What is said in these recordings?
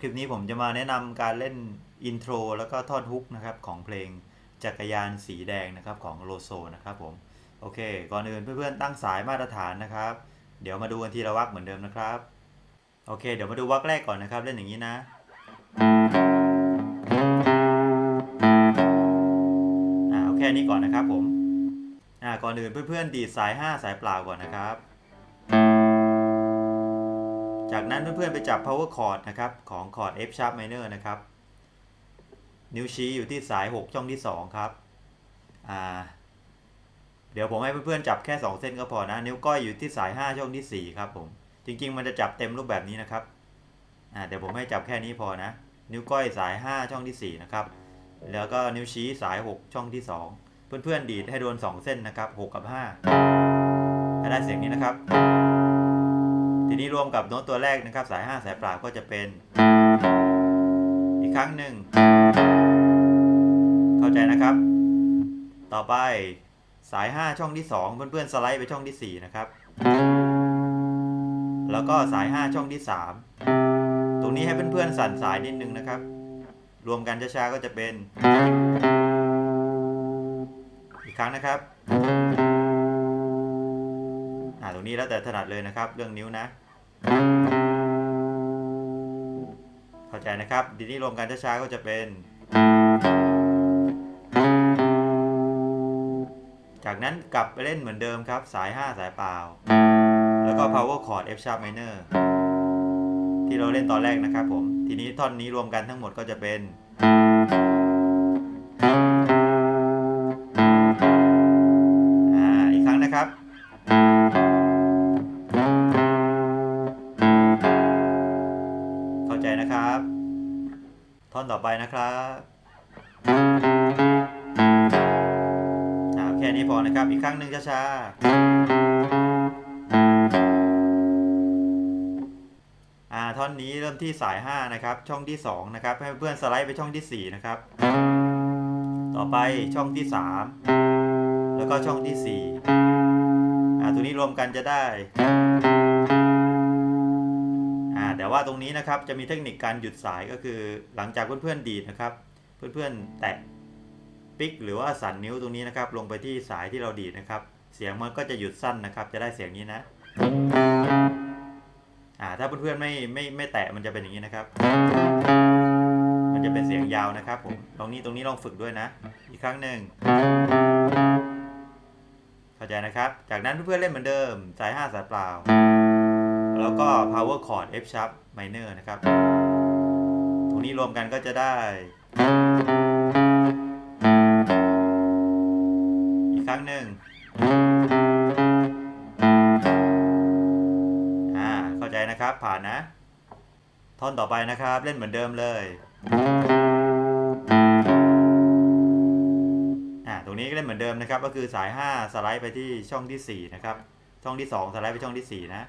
คลิปนี้ผมจะมาแนะนำการเล่นอินโทรแล้วก็ท่อนฮุกนะครับของเพลงจักรยานสีแดงนะครับของโลโซนะครับผมโอเค ก่อนอื่นเพื่อนๆตั้งสายมาตรฐานนะครับ เดี๋ยวมาดูกันทีละวักเหมือนเดิมนะครับโอเค เดี๋ยวมาดูวักแรกก่อนนะครับ เล่นอย่างนี้นะ อ่าเอาแค่นี้ก่อนนะครับผมอ่าก่อนอื่นเพื่อนๆดีดสาย 5 สายเปล่าก่อนนะครับ จากนั้นเพื่อนๆไปจับ power chord นะครับ ของคอร์ด F sharp minor นะครับ นิ้วชี้อยู่ที่สาย 6 ช่องที่ 2 ครับ อ่า เดี๋ยวผมให้เพื่อนๆจับแค่ 2 เส้นก็พอนะ นิ้วก้อยอยู่ที่สาย 5 ช่องที่ 4 ครับผม จริงๆ มันจะจับเต็มรูปแบบนี้นะครับ อ่า เดี๋ยวผมให้จับแค่นี้พอนะ นิ้วก้อยสาย 5 ช่องที่ 4 นะครับ แล้วก็นิ้วชี้สาย 6 ช่องที่ 2 เพื่อนๆดีดให้โดน 2 เส้นนะครับ 6 กับ5ถ้าได้เสียงนี้นะครับ นี้รวมกับโน้ตตัวแรกนะครับ สาย 5 สายปล่าก็จะเป็น อีกครั้งหนึ่ง เข้าใจนะครับ ต่อไปสาย 5 ช่องที่ 2 เพื่อนๆสไลด์ไปช่องที่ 4 นะครับ แล้วก็สาย 5 ช่องที่ 3 ตรงนี้ให้เพื่อนๆสั่นสายนิดนึงนะครับ รวมกันช้าๆก็จะเป็น อีกครั้งนะครับอ่าตรงนี้แล้วแต่ถนัดเลยนะครับ เรื่องนิ้วนะ เข้าใจนะครับ ดีนี้รวมกันช้าๆก็จะเป็น จากนั้นกลับไปเล่นเหมือนเดิมครับ สาย 5 สายเปล่า แล้วก็ power chord F sharp minor ที่เราเล่นตอนแรกนะครับผม ทีนี้ท่อนนี้รวมกันทั้งหมดก็จะเป็น ใจนะครับ ท่อนต่อไปนะครับอ่าแค่นี้พอนะครับ อีกครั้งหนึ่งช้าๆอ่าท่อนนี้เริ่มที่สาย 5 นะครับ ช่องที่ 2 นะครับ ให้เพื่อนสไลด์ไปช่องที่ 4 นะครับ ต่อไปช่องที่ 3 แล้วก็ช่องที่ 4อ่าตัวนี้รวมกันจะได้ ว่าตรงนี้นะครับจะมีเทคนิคการหยุดสายก็คือ หลังจากเพื่อนๆดีดนะครับ เพื่อนๆแตะปิกหรือว่าสั่นนิ้วตรงนี้นะครับ ลงไปที่สายที่เราดีดนะครับ เสียงมันก็จะหยุดสั้นนะครับ จะได้เสียงนี้นะอ่าถ้าเพื่อนๆไม่ไม่ไม่แตะมันจะเป็นอย่างนี้นะครับ มันจะเป็นเสียงยาวนะครับผมตรงนี้ตรงนี้ลองฝึกด้วยนะ อีกครั้งหนึ่งเข้าใจนะครับ จากนั้นเพื่อนๆเล่นเหมือนเดิม สาย5สายเปล่า แล้วก็ power chord F sharp minor นะครับ ตรงนี้รวมกันก็จะได้ อีกครั้งหนึ่งอ่าเข้าใจนะครับผ่านนะ ท่อนต่อไปนะครับเล่นเหมือนเดิมเลยอ่าตรงนี้ก็เล่นเหมือนเดิมนะครับก็คือสาย 5 สไลด์ไปที่ช่องที่ 4 นะครับ ช่องที่ 2 สไลด์ไปช่องที่ 4 นะ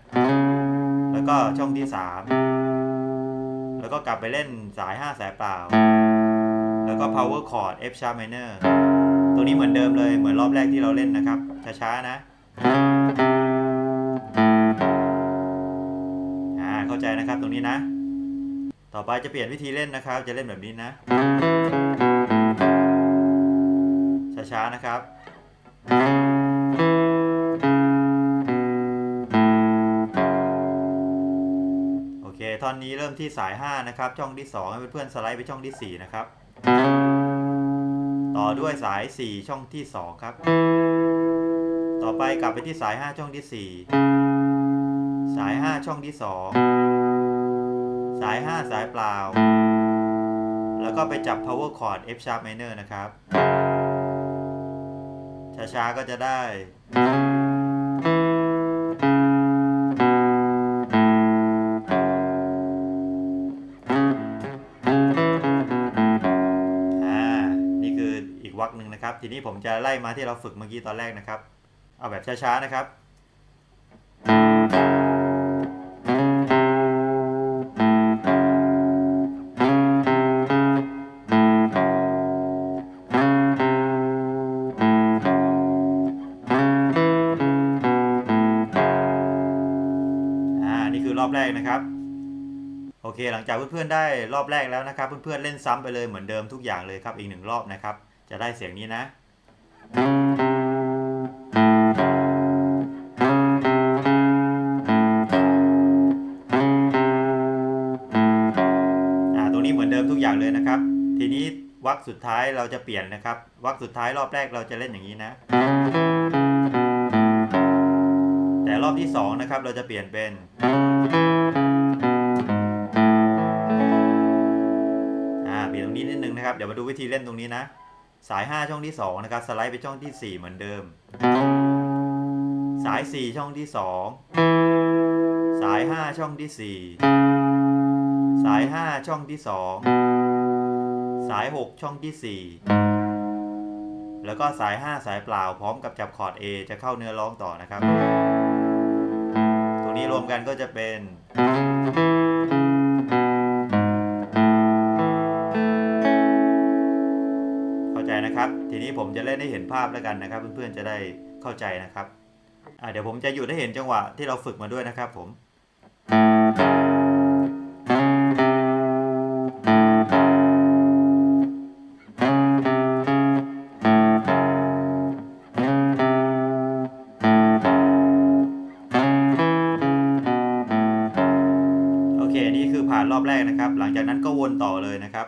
แล้วก็ช่องที่ 3 แล้วก็กลับไปเล่นสาย 5 สายเปล่า แล้วก็ power chord F sharp minor ตัวนี้เหมือนเดิมเลยเหมือนรอบแรกที่เราเล่นนะครับ ช้าๆนะอ่าเข้าใจนะครับตรงนี้นะ ต่อไปจะเปลี่ยนวิธีเล่นนะครับ จะเล่นแบบนี้นะ ช้าๆนะครับ อเคท่อนนี้เริ่มที่สาย 5 นะครับ ช่องที่ 2 ให้เพื่อนๆสไลด์ไปช่องที่ 4 นะครับ ต่อด้วยสาย 4 ช่องที่ 2 ครับ ต่อไปกลับไปที่สาย 5 ช่องที่ 4 สาย 5 ช่องที่ 2 สาย 5 สายเปล่า แล้วก็ไปจับ power chord F sharp minor นะครับ ช้าๆก็จะได้ นะครับ ทีนี้ผมจะไล่มาที่เราฝึกเมื่อกี้ตอนแรกนะครับ เอาแบบช้าๆนะครับ อ่า นี่คือรอบแรกนะครับโอเค หลังจากเพื่อนๆได้รอบแรกแล้วนะครับ เพื่อนๆเล่นซ้ำไปเลยเหมือนเดิมทุกอย่างเลยครับ อีกหนึ่งรอบนะครับ จะได้เสียงนี้นะอ่าตรงนี้เหมือนเดิมทุกอย่างเลยนะครับ ทีนี้วรรคสุดท้ายเราจะเปลี่ยนนะครับวรรคสุดท้ายรอบแรกเราจะเล่นอย่างนี้นะ แต่รอบที่สองนะครับเราจะเปลี่ยนเป็นอ่าเปลี่ยนตรงนี้นิดนึงนะครับ เดี๋ยวมาดูวิธีเล่นตรงนี้นะ สาย 5 ช่องที่ 2 นะครับ สไลด์ไปช่องที่ 4 เหมือนเดิม สาย 4 ช่องที่ 2 สาย 5 ช่องที่ 4 สาย 5 ช่องที่ 2 สาย 6 ช่องที่ 4 แล้วก็สาย 5 สายเปล่าพร้อมกับจับคอร์ด A จะเข้าเนื้อร้องต่อนะครับ ตรงนี้รวมกันก็จะเป็น นี้ผมจะเล่นให้เห็นภาพแล้วกันนะครับ เพื่อนๆจะได้เข้าใจนะครับเดี๋ยวผมจะหยุดให้เห็นจังหวะที่เราฝึกมาด้วยนะครับผมโอเคนี่คือผ่านรอบแรกนะครับ หลังจากนั้นก็วนต่อเลยนะครับ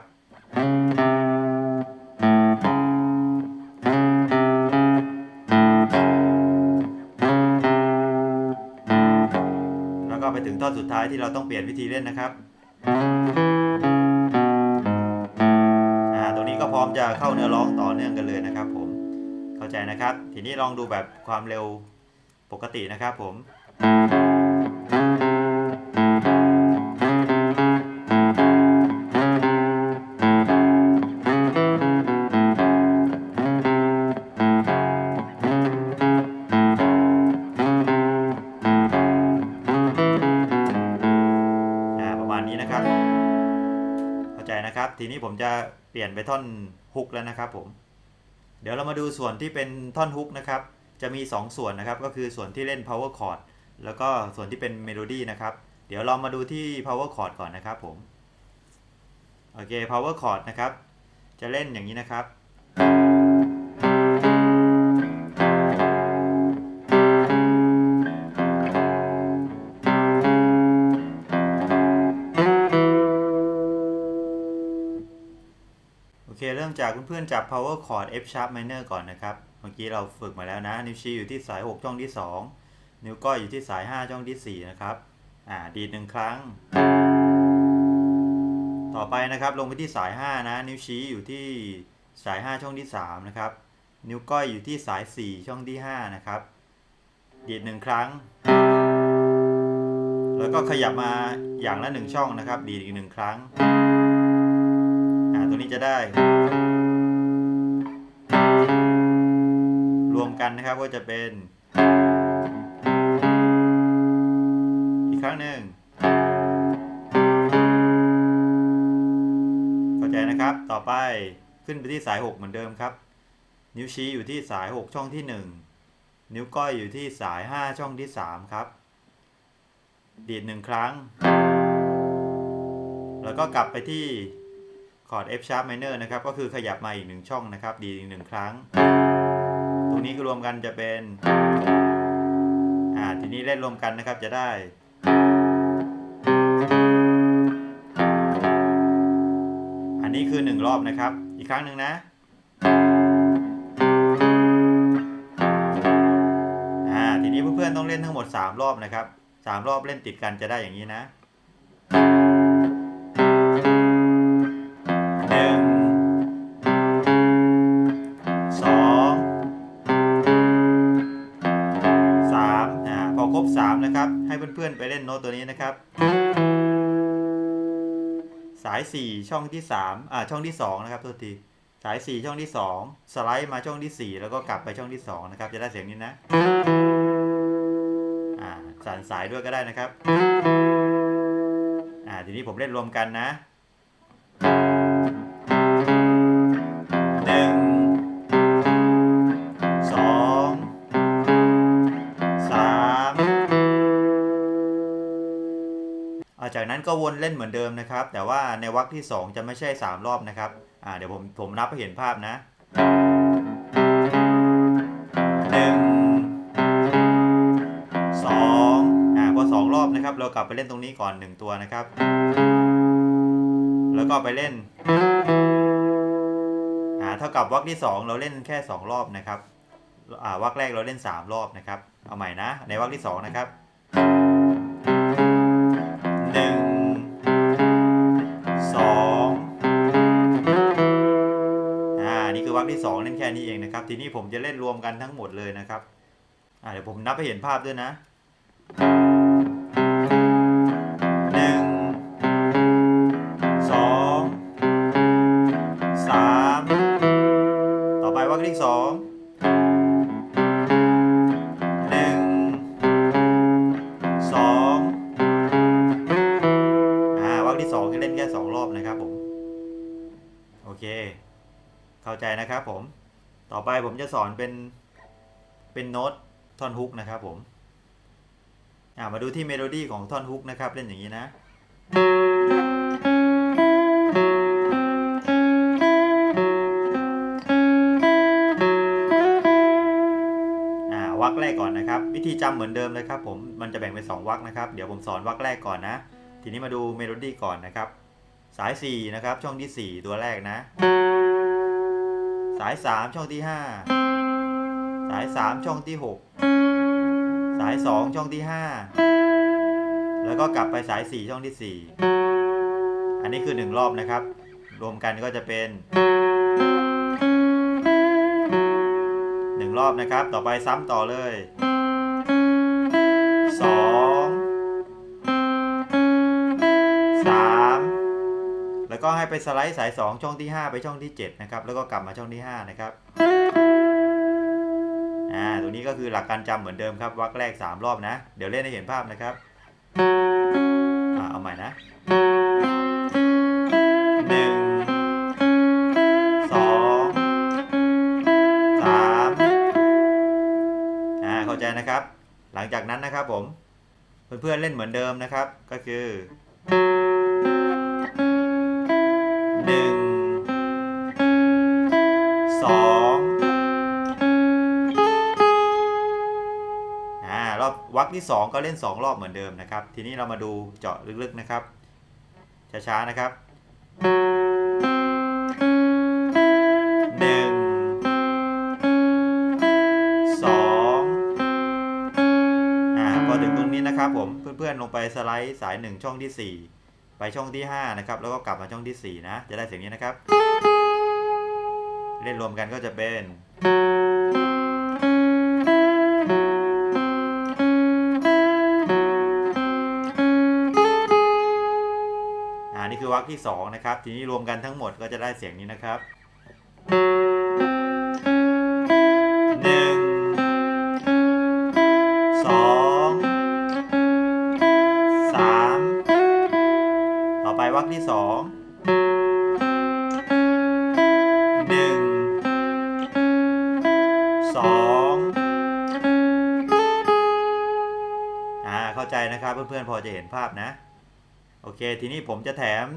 ายที่เราต้องเปลี่ยนวิธีเล่นนะครับอ่าตรงนี้ก็พร้อมจะเข้าเนื้อร้องต่อเนื่องกันเลยนะครับ ผมเข้าใจนะครับ ทีนี้ลองดูแบบความเร็วปกตินะครับผม เข้าใจนะครับ ทีนี้ผมจะเปลี่ยนไปท่อนฮุกแล้วนะครับผม เดี๋ยวเรามาดูส่วนที่เป็นท่อนฮุกนะครับ จะมี 2 ส่วนนะครับ ก็คือส่วนที่เล่น power chord แล้วก็ส่วนที่เป็นเมโลดี้นะครับ เดี๋ยวเรามาดูที่ power chord ก่อนนะครับผม โอเค power chord นะครับ จะเล่นอย่างนี้นะครับ เคเริ่มจากเพื่อนๆจับ power chord F sharp minor ก่อนนะครับ เมื่อกี้เราฝึกมาแล้วนะ นิ้วชี้อยู่ที่สาย 6 ช่องที่ 2 นิ้วก้อยอยู่ที่สาย 5 ช่องที่ 4 นะครับ อ่า ดีดหนึ่งครั้ง ต่อไปนะครับลงไปที่สาย 5 นะ นิ้วชี้อยู่ที่สาย 5 ช่องที่ 3 นะครับ นิ้วก้อยอยู่ที่สาย 4 ช่องที่ 5 นะครับ ดีดหนึ่งครั้ง แล้วก็ขยับมาอย่างละหนึ่งช่องนะครับ ดีดอีกหนึ่งครั้ง นี้จะได้ รวมกันนะครับก็จะเป็น อีกครั้งหนึ่งเข้าใจนะครับต่อไปขึ้นไปที่สาย 6 เหมือนเดิมครับ นิ้วชี้อยู่ที่สาย 6 ช่องที่ 1 นิ้วก้อยอยู่ที่สาย 5 ช่องที่ 3 ครับ ดีดหนึ่งครั้ง แล้วก็กลับไปที่ คอร์ด F sharp minor นะครับ ก็คือขยับมาอีกหนึ่งช่องนะครับ ดีอีกหนึ่งครั้ง ตรงนี้ก็รวมกันจะเป็น อ่า ทีนี้เล่นรวมกันนะครับจะได้ อันนี้คือหนึ่งรอบนะครับ อีกครั้งหนึ่งนะอ่าทีนี้เพื่อนๆต้องเล่นทั้งหมด 3 รอบนะครับ 3 รอบเล่นติดกันจะได้อย่างนี้นะ นะครับ ให้เพื่อนๆไปเล่นโน้ตตัวนี้นะครับ สายสี่ช่องที่สามอ่าช่องที่สองนะครับตัวทีสายสี่ช่องที่สองสไลด์มาช่องที่สี่แล้วก็กลับไปช่องที่สองนะครับ จะได้เสียงนี้นะอ่าสั่นสายด้วยก็ได้นะครับอ่าทีนี้ผมเล่นรวมกันนะ ก็วนเล่นเหมือนเดิมนะครับ แต่ว่าในวรรคที่ 2 จะไม่ใช่ 3 รอบนะครับอ่าเดี๋ยวผมผมนับให้เห็นภาพนะหนึ่งสองอ่าพอสองรอบนะครับ เรากลับไปเล่นตรงนี้ก่อน 1 ตัวนะครับ แล้วก็ไปเล่นอ่าเท่ากับวรรคที่ 2 เราเล่นแค่ 2 รอบนะครับอ่าวรรคแรกเราเล่น 3 รอบนะครับ เอาใหม่นะ ในวรรคที่ 2 นะครับ คือวามที่2เล่นแค่นี้เองนะครับ ทีนี้ผมจะเล่นรวมกันทั้งหมดเลยนะครับเดี๋ยวผมนับให้เห็นภาพด้วยนะ ผมจะสอนเป็นเป็นโน้ตท่อนฮุกนะครับผมอ่ามาดูที่เมโลดี้ของท่อนฮุกนะครับเล่นอย่างนี้นะวักแรกก่อนนะครับ วิธีจำเหมือนเดิมเลยครับผมมันจะแบ่งเป็น2วักนะครับ เดี๋ยวผมสอนวักแรกก่อนนะ ทีนี้มาดูเมโลดี้ก่อนนะครับ สาย 4 นะครับ ช่องที่ 4 ตัวแรกนะ สาย 3 ช่องที่ 5 สาย 3 ช่องที่ 6 สาย 2 ช่องที่ 5 แล้วก็กลับไปสาย 4 ช่องที่ 4 อันนี้คือ 1 รอบนะครับ รวมกันก็จะเป็น 1 รอบนะครับ ต่อไปซ้ำต่อเลย 2 3 แล้วก็ให้ไปสไลด์สาย 2 ช่องที่ 5 ไปช่องที่ 7 นะครับ แล้วก็กลับมาช่องที่ 5 นะครับอ่าตรงนี้ก็คือหลักการจำเหมือนเดิมครับวรรคแรก 3 รอบนะ เดี๋ยวเล่นให้เห็นภาพนะครับอ่าเอาใหม่นะหนึ่งสองสามอ่าเข้าใจนะครับ หลังจากนั้นนะครับผม เพื่อนๆเล่นเหมือนเดิมนะครับ ก็คือ ที่สองก็เล่นสองรอบเหมือนเดิมนะครับ ทีนี้เรามาดูเจาะลึกๆนะครับ ช้าๆนะครับหนึ่งสองอ่าพอถึงตรงนี้นะครับผมเพื่อนๆลงไปสไลด์สายหนึ่งช่องที่สี่ไปช่องที่ห้านะครับ แล้วก็กลับมาช่องที่สี่นะ จะได้เสียงนี้นะครับ เล่นรวมกันก็จะเป็น อ่านี่คือวรรคที่สองนะครับ ทีนี้รวมกันทั้งหมดก็จะได้เสียงนี้นะครับหนึ่งสองสามต่อไปวรรคที่สองหนึ่งสองอ่าเข้าใจนะครับเพื่อนๆพอจะเห็นภาพนะ โอเค ทีนี้ผมจะแถม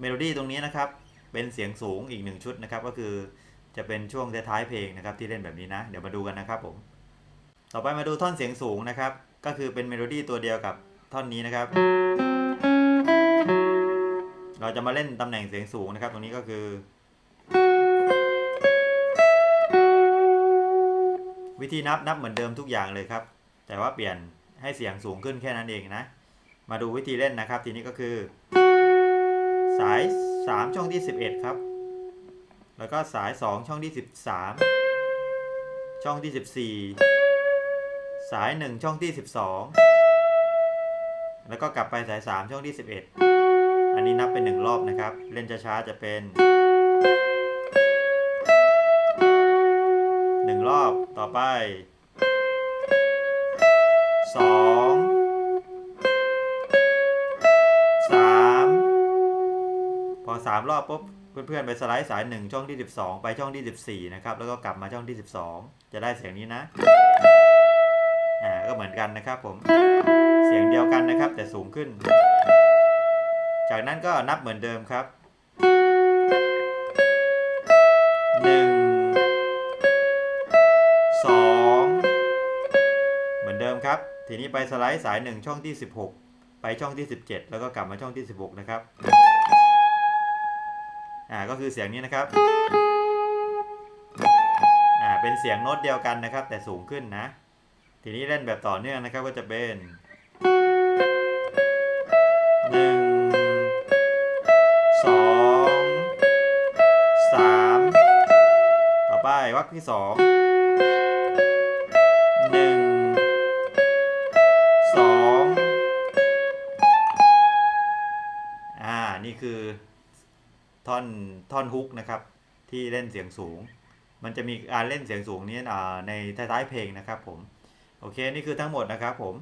เมโลดี้ตรงนี้นะครับ เป็นเสียงสูงอีกหนึ่งชุดนะครับ ก็คือจะเป็นช่วงท้ายเพลงนะครับที่เล่นแบบนี้นะ เดี๋ยวมาดูกันนะครับผม ต่อไปมาดูท่อนเสียงสูงนะครับ ก็คือเป็นเมโลดี้ตัวเดียวกับท่อนนี้นะครับ เราจะมาเล่นตำแหน่งเสียงสูงนะครับ ตรงนี้ก็คือ วิธีนับนับเหมือนเดิมทุกอย่างเลยครับ แต่ว่าเปลี่ยนให้เสียงสูงขึ้นแค่นั้นเองนะ มาดูวิธีเล่นนะครับ ทีนี้ก็คือ สาย 3 ช่องที่ 11 ครับ แล้วก็สาย 2 ช่องที่ 13 ช่องที่ 14 สาย 1 ช่องที่ 12 แล้วก็กลับไปสาย 3 ช่องที่ 11 อันนี้นับเป็น 1 รอบนะครับ เล่นช้าๆจะเป็น 1 รอบต่อไป 2 สามรอบปุ๊บเพื่อนๆไปสไลด์สายหนึ่งช่องที่ 12 ไปช่องที่ 14 นะครับ แล้วก็กลับมาช่องที่ 12 จะได้เสียงนี้นะ อ่า ก็เหมือนกันนะครับผม เสียงเดียวกันนะครับ แต่สูงขึ้น จากนั้นก็นับเหมือนเดิมครับหนึ่งสองเหมือนเดิมครับ ทีนี้ไปสไลด์สาย 1 ช่องที่ 16 ไปช่องที่ 17 แล้วก็กลับมาช่องที่ 16 นะครับ อ่าก็คือเสียงนี้นะครับอ่าเป็นเสียงโน้ตเดียวกันนะครับ แต่สูงขึ้นนะ ทีนี้เล่นแบบต่อเนื่องนะครับก็จะเป็นหนึ่งสองสามต่อไปวรรคที่สอง อนท่อนฮุกนะครับ ที่เล่นเสียงสูง มันจะมีการเล่นเสียงสูงนี้ในท้ายๆเพลงนะครับผม โอเค นี่คือทั้งหมดนะครับผม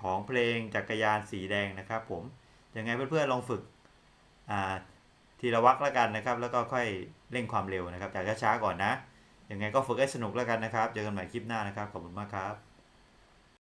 ของเพลงจักรยานสีแดงนะครับผม ยังไงเพื่อนๆลองฝึกทีละวักแล้วกันนะครับ แล้วก็ค่อยเร่งความเร็วนะครับจากช้าๆก่อนนะ ยังไงก็ฝึกให้สนุกแล้วกันนะครับ เจอกันใหม่คลิปหน้านะครับ ขอบคุณมากครับ